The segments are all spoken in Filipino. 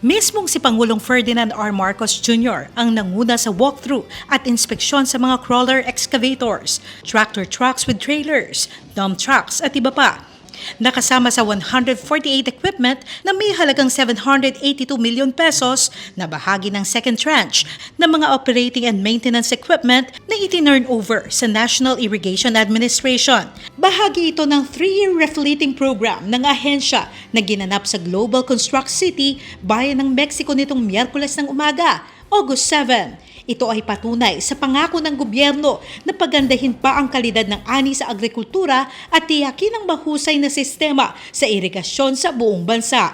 Mismong si Pangulong Ferdinand R. Marcos Jr. ang nanguna sa walkthrough at inspeksyon sa mga crawler excavators, tractor trucks with trailers, dump trucks at iba pa. Nakasama sa 148 equipment na may halagang 782 million pesos na bahagi ng second tranche ng mga operating and maintenance equipment na itinurn over sa National Irrigation Administration. Bahagi ito ng three-year refleeting program ng ahensya na ginanap sa Global Construct City, bayan ng Mexico nitong Miyerkules ng umaga, August 7. Ito ay patunay sa pangako ng gobyerno na pagandahin pa ang kalidad ng ani sa agrikultura at tiyakin ang mahusay na sistema sa irigasyon sa buong bansa.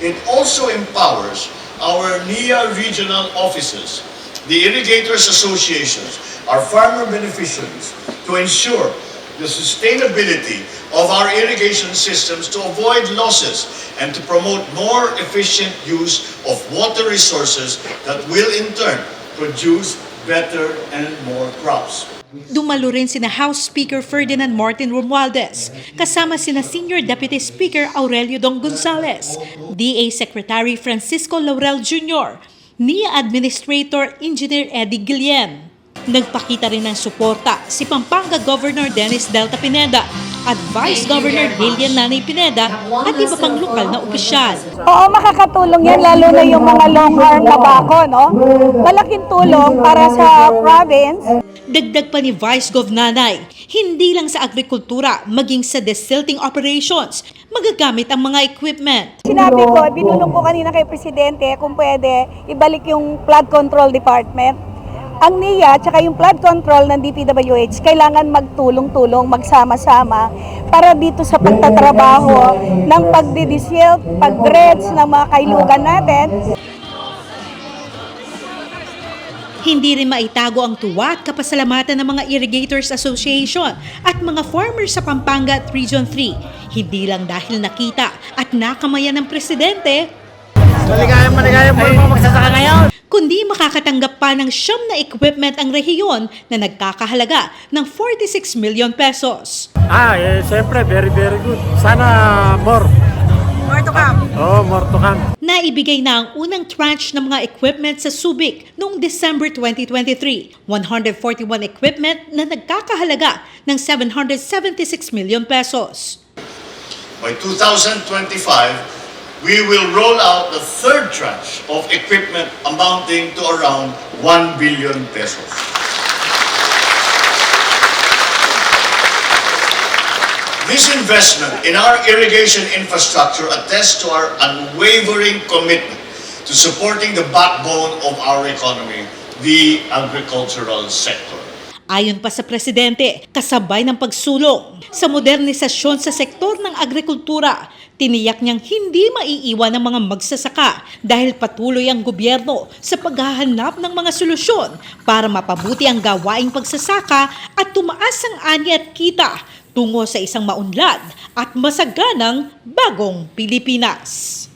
It also empowers our NIA regional offices, the irrigators associations, our farmer beneficiaries to ensure the sustainability of our irrigation systems to avoid losses and to promote more efficient use of water resources that will in turn produce better and more crops. Dumalo rin sina House Speaker Ferdinand Martin Romualdez, kasama sina Senior Deputy Speaker Aurelio Dong Gonzales, DA Secretary Francisco Laurel Jr., NIA Administrator Engineer Eddie Guillen. Nagpakita rin ng suporta si Pampanga Governor Dennis Delta Pineda at Vice Governor Lilian Nanay Pineda at iba pang lokal na opisyal. Oo, makakatulong yan, lalo na yung mga long arm na bako, no? Malaking tulong para sa province. Dagdag pa ni Vice Gov Nanay, hindi lang sa agrikultura, maging sa desilting operations, magagamit ang mga equipment. Sinabi ko, binulong ko kanina kay Presidente kung pwede ibalik yung flood control department. Ang NIA at yung flood control ng DPWH kailangan magtulong-tulong, magsama-sama para dito sa pagtatrabaho ng pagdidisil, pag-dredge ng mga kailugan natin. Hindi rin maitago ang tuwa at kapasalamatan ng mga Irrigators Association at mga farmers sa Pampanga at Region 3. Hindi lang dahil nakita at nakamayan ng presidente, Maligayang maligayang po mga magsasaka ngayon. Kundi makakatanggap pa ng siyam na equipment ang rehiyon na nagkakahalaga ng 46 million pesos. Ah, eh, siyempre, very, very good. Sana more. More to come. Oh, more to come. Naibigay na ang unang tranche ng mga equipment sa Subic noong December 2023. 141 equipment na nagkakahalaga ng 776 million pesos. By 2025, we will roll out the third tranche of equipment amounting to around 1 billion pesos. This investment in our irrigation infrastructure attests to our unwavering commitment to supporting the backbone of our economy, the agricultural sector. Ayon pa sa presidente, kasabay ng pagsulong sa modernisasyon sa sektor ng agrikultura, tiniyak niyang hindi maiiwan ng mga magsasaka dahil patuloy ang gobyerno sa paghahanap ng mga solusyon para mapabuti ang gawaing pagsasaka at tumaas ang ani at kita tungo sa isang maunlad at masaganang bagong Pilipinas.